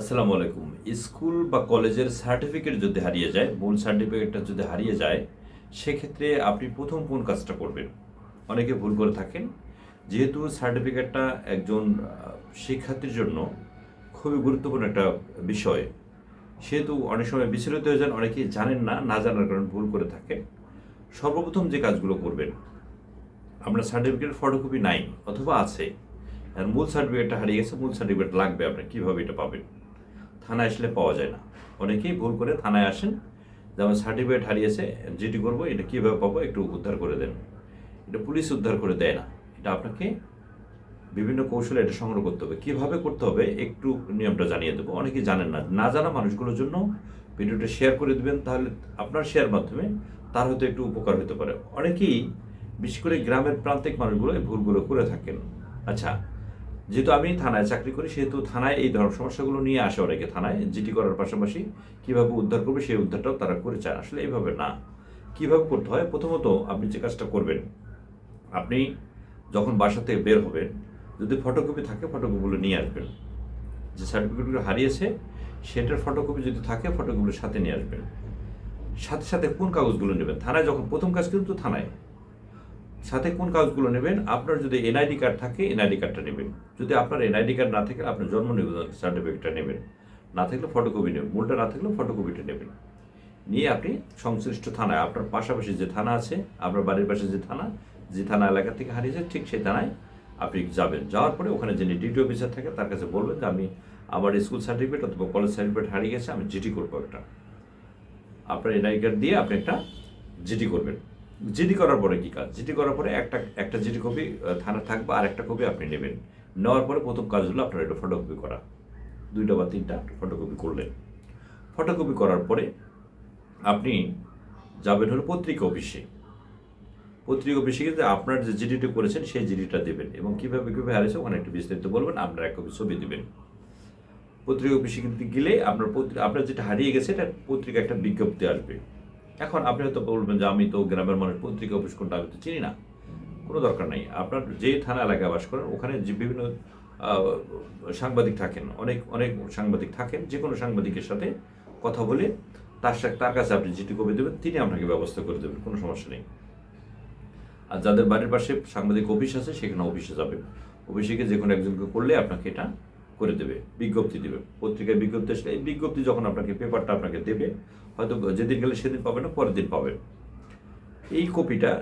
আসসালামু আলাইকুম। স্কুল বা কলেজের সার্টিফিকেট যদি হারিয়ে যায়, মূল সার্টিফিকেটটা যদি হারিয়ে যায়, সেক্ষেত্রে আপনি প্রথম কোন কাজটা করবেন? অনেকে ভুল করে থাকেন। যেহেতু সার্টিফিকেটটা একজন শিক্ষার্থীর জন্য খুবই গুরুত্বপূর্ণ একটা বিষয়, সেহেতু অনেক সময় বিচলিত হয়ে যান অনেকেই জানেন না না জানার কারণে ভুল করে থাকেন। সর্বপ্রথম যে কাজগুলো করবেন আপনার সার্টিফিকেট ফটোকপি নাই অথবা আছে। আর মূল সার্টিফিকেটটা হারিয়ে গেছে, মূল সার্টিফিকেট লাগবে আপনার কীভাবে এটা পাবেন? থানায় আসলে পাওয়া যায় না। অনেকেই ভুল করে থানায় আসেন যে আমার সার্টিফিকেট হারিয়েছে যেটি করব, এটা কীভাবে পাবো একটু উদ্ধার করে দেন। এটা পুলিশ উদ্ধার করে দেয় না। এটা আপনাকে বিভিন্ন কৌশলে এটা সংগ্রহ করতে হবে। কীভাবে করতে হবে একটু নিয়মটা জানিয়ে দেবো। অনেকেই জানেন না। না জানা মানুষগুলোর জন্য ভিডিওটা শেয়ার করে দেবেন, তাহলে আপনার শেয়ার মাধ্যমে তার হয়তো একটু উপকার হতে পারে। অনেকেই, বিশেষ করে গ্রামের প্রান্তিক মানুষগুলো এই ভুলগুলো করে থাকেন। আচ্ছা যেহেতু আমি থানায় চাকরি করি, সেহেতু থানায় এই ধরনের সমস্যাগুলো নিয়ে আসে অনেকে থানায়, জিটি করার পাশাপাশি কীভাবে উদ্ধার করবে সেই উদ্ধারটাও তারা করে চায়। আসলে এইভাবে না। কীভাবে করতে হয়? প্রথমত আপনি যে কাজটা করবেন, আপনি যখন বাসা থেকে বের হবেন, যদি ফটোকপি থাকে ফটোকপিগুলো নিয়ে আসবেন। যে সার্টিফিকেটগুলো হারিয়েছে, সেটার ফটোকপি যদি থাকে ফটোকপিগুলো সাথে নিয়ে আসবেন। সাথে সাথে কোন কাগজগুলো নেবেন? থানায় যখন প্রথম কাজ কিন্তু থানায়। সাথে কোন কাগজগুলো নেবেন? আপনার যদি এনআইডি কার্ড থাকে, এনআইডি কার্ডটা নেবেন। যদি আপনার এনআইডি কার্ড না থাকে আপনার জন্ম নিবন্ধন সার্টিফিকেটটা নেবেন। না থাকলে ফটোকপি নেবেন। মূলটা না থাকলে ফটোকপিটা নেবেন। নিয়ে আপনি সংশ্লিষ্ট থানায়, আপনার পাশাপাশি যে থানা আছে, আপনার বাড়ির পাশে যে থানা যে থানা এলাকা থেকে হারিয়েছে, ঠিক সেই থানায় আপনি যাবেন। যাওয়ার পরে ওখানে যিনি ডিটি অফিসার থাকে, তার কাছে বলবেন যে, আমি আমার স্কুল সার্টিফিকেট অথবা কলেজ সার্টিফিকেট হারিয়ে গেছে, আমি জিটি করব একটা। আপনার এনআই কার্ড দিয়ে আপনি একটা জিডি করবেন। জিডি করার পরে কি কাজ? জিডি করার পরে একটা একটা জিডি কপি থানা থাকবে আর একটা কপি আপনি নেবেন। নেওয়ার পরে প্রথম কাজ হলো আপনার এটা ফটোকপি করা। দুইটা বা তিনটা ফটোকপি করলেন। ফটোকপি করার পরে আপনি যাবেন হলো পত্রিকা অফিসে। পত্রিকা অফিসে গিয়ে আপনার যে জিডিটা করেছেন সেই জিডিটা দেবেন এবং কীভাবে কীভাবে হারিয়েছে ওখানে একটু বিস্তারিত বলবেন, আপনার এক কপি ছবি দেবেন। পত্রিকা অফিসে কিন্তু গেলে আপনার পত্রিকা আপনার যেটা হারিয়ে গেছে, এটা পত্রিকা একটা বিজ্ঞপ্তি আসবে। এখন আপনি হয়তো বলবেন যে আমি তো গ্রামের মানুষ, পত্রিকা অফিস কোনটা আমি তো চিনি না। কোনো দরকার নেই। আপনার যে থানা এলাকায় বাস করেন, ওখানে যে বিভিন্ন সাংবাদিক থাকেন, অনেক অনেক সাংবাদিক থাকেন, যে কোনো সাংবাদিকের সাথে কথা বলে তার সাথে তার কাছে আপনি যেটি কবি দেবেন, তিনি আপনাকে ব্যবস্থা করে দেবেন, কোনো সমস্যা নেই। আর যাদের বাড়ির পাশে সাংবাদিক অফিস আছে, সেখানে অফিসে যাবেন। অফিসে গিয়ে যে কোনো একজনকে করলে আপনাকে এটা করে দেবে, বিজ্ঞপ্তি দেবে। পত্রিকায় বিজ্ঞপ্তি আসলে এই বিজ্ঞপ্তি যখন আপনাকে, পেপারটা আপনাকে দেবে হয়তো যেদিন গেলে সেদিন পাবেন না, পরের দিন পাবেন এই কপিটা,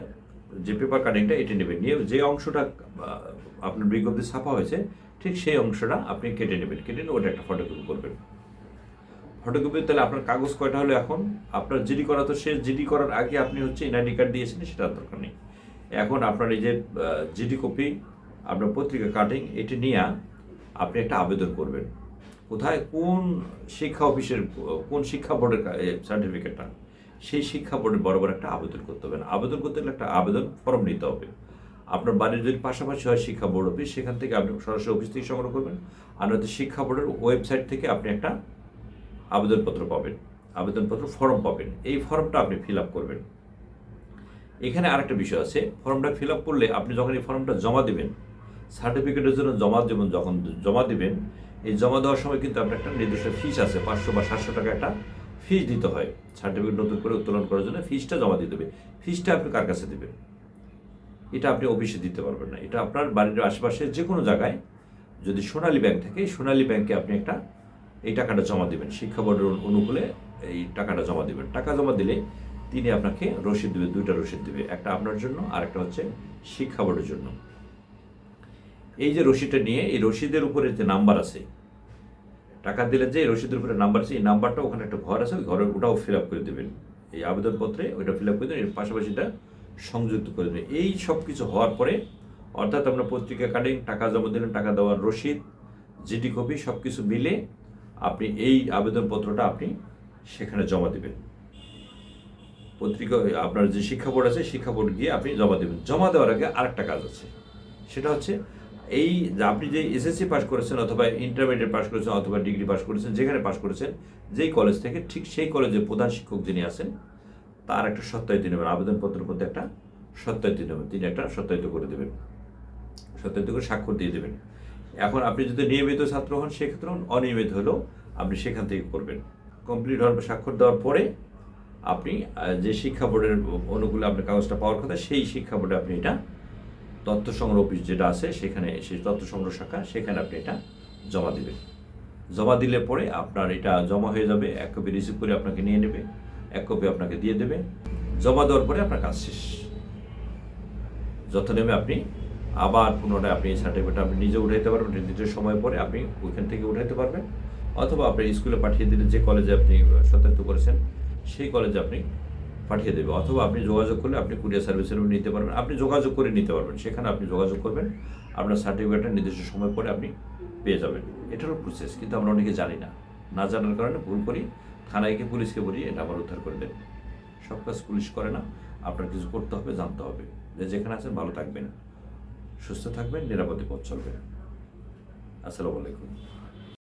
যে পেপার কাটিংটা এটি নেবেন। নিয়ে যে অংশটা আপনার বিজ্ঞপ্তি ছাপা হয়েছে, ঠিক সেই অংশটা আপনি কেটে নেবেন। কেটে নিয়ে ওটা একটা ফটোকপি করবেন। ফটোকপি তাহলে আপনার কাগজ কয়টা হলো এখন? আপনার জিডি করা তো সে জিডি করার আগে আপনি হচ্ছে এনআইডি কার্ড দিয়েছেন, সেটার দরকার নেই। এখন আপনার এই যে জিডি কপি, আপনার পত্রিকা কাটিং এটি নিয়ে আপনি একটা আবেদন করবেন। কোথায়? কোন শিক্ষা অফিসের, কোন শিক্ষা বোর্ডের সার্টিফিকেটটা সেই শিক্ষা বোর্ডের বরাবর একটা আবেদন করতে হবে আবেদন করতে গেলে একটা আবেদন ফর্ম নিতে হবে। আপনার বাড়ির যদি পাশাপাশি হয় শিক্ষা বোর্ড অফিস, সেখান থেকে আপনি সরাসরি অফিস থেকে সংগ্রহ করবেন। আর নয়তো শিক্ষা বোর্ডের ওয়েবসাইট থেকে আপনি একটা আবেদনপত্র পাবেন। আবেদনপত্র ফর্ম পাবেন। এই ফর্মটা আপনি ফিল আপ করবেন। এখানে আরেকটা বিষয় আছে। ফর্মটা ফিল আপ করলে আপনি যখন এই ফর্মটা জমা দেবেন সার্টিফিকেটের জন্য জমা দেবেন যখন জমা দেবেন এই জমা দেওয়ার সময় কিন্তু আপনার একটা নির্দিষ্ট ফিস আছে, পাঁচশো বা সাতশো টাকা একটা ফিস দিতে হয়। সার্টিফিকেট নতুন করে উত্তোলন করার জন্য ফিসটা জমা দিতে হবে ফিসটা আপনি কার কাছে দেবেন? এটা আপনি অফিসে দিতে পারবেন না। এটা আপনার বাড়ির আশেপাশে যে কোনো জায়গায় যদি সোনালী ব্যাংক থাকে সোনালী ব্যাংকে আপনি একটা এই টাকাটা জমা দেবেন। শিক্ষা বোর্ডের অনুকূলে এই টাকাটা জমা দেবেন। টাকা জমা দিলে তিনি আপনাকে রসিদ দেবে, দুইটা রসিদ দেবে। একটা আপনার জন্য আর একটা হচ্ছে শিক্ষা বোর্ডের জন্য। এই যে রসিদটা নিয়ে, এই রসিদের উপরে যে নাম্বার আছে, টাকা দিলে যে রসিদের উপরে নাম্বার আছে, এই নাম্বারটা ওখানে একটা ঘর আছে, ওই ঘরের ওটাও ফিল আপ করে দেবেন। এই আবেদনপত্রে ওইটা ফিল আপ করে দেবেন, এর পাশাপাশি এটা সংযুক্ত করে দেবেন। এই সব কিছু হওয়ার পরে, অর্থাৎ আপনার পত্রিকা কাটিং, টাকা জমা দিলেন, টাকা দেওয়ার রসিদ, জিডি কপি, সব কিছু মিলে আপনি এই আবেদনপত্রটা আপনি সেখানে জমা দেবেন। পত্রিকা, আপনার যে শিক্ষা বোর্ড আছে, শিক্ষা বোর্ড গিয়ে আপনি জমা দেবেন। জমা দেওয়ার আগে আরেকটা কাজ আছে, সেটা হচ্ছে এই আপনি যে এসএসসি পাস করেছেন অথবা ইন্টারমিডিয়েট পাস করেছেন অথবা ডিগ্রি পাস করেছেন, যেখানে পাস করেছেন, যেই কলেজ থেকে ঠিক সেই কলেজের প্রধান শিক্ষক যিনি আছেন, তার একটা সত্যায়িত নেবেন, আবেদনপত্রের মধ্যে একটা সত্যায়িত নেবেন, তিনি একটা সত্যায়িত করে দেবেন। সত্যায়িত করে স্বাক্ষর দিয়ে দেবেন। এখন আপনি যদি নিয়মিত ছাত্র হন, সেক্ষেত্রে অনিয়মিত হলেও আপনি সেখান থেকে করবেন। কমপ্লিট হওয়ার স্বাক্ষর দেওয়ার পরে আপনি যে শিক্ষা বোর্ডের অনুকূলে আপনার কাগজটা পাওয়ার কথা, সেই শিক্ষা বোর্ডে আপনি এটা তথ্য সংগ্রহ অফিস যেটা আছে, সেখানে সেই তথ্য সংগ্রহ শাখা, সেখানে আপনি এটা জমা দিবেন। জমা দিলে পরে আপনার এটা জমা হয়ে যাবে, এক কপি রিসিভ করে আপনাকে নিয়ে নেবে, এক কপি আপনাকে দিয়ে দেবে। জমা দেওয়ার পরে আপনার কাজ শেষ। যত নেমে আপনি আবার পুনরায় আপনি সার্টিফিকেট আপনি নিজে উঠাইতে পারবেন নির্দিষ্ট সময় পরে আপনি ওইখান থেকে উঠাইতে পারবেন। অথবা আপনি স্কুলে পাঠিয়ে দিলে যে কলেজে আপনি সত্যায়িত করেছেন, সেই কলেজে আপনি পাঠিয়ে দেবে। অথবা আপনি যোগাযোগ করলে আপনি কুরিয়ার সার্ভিসের নিতে পারবেন। আপনি যোগাযোগ করে নিতে পারবেন। সেখানে আপনি যোগাযোগ করবেন। আপনার সার্টিফিকেটটা নির্দিষ্ট সময় পরে আপনি পেয়ে যাবেন। এটারও প্রসেস কিন্তু আমরা অনেকে জানি না। না জানার কারণে ভুল করি। থানায় গিয়ে পুলিশকে বলি, এটা আবার উদ্ধার করে দেন। সব কাজ পুলিশ করে না। আপনার কিছু করতে হবে, জানতে হবে। যে যেখানে আছেন, ভালো থাকবেন। সুস্থ থাকবেন, নিরাপদে পথ চলবেন। আসসালামু আলাইকুম।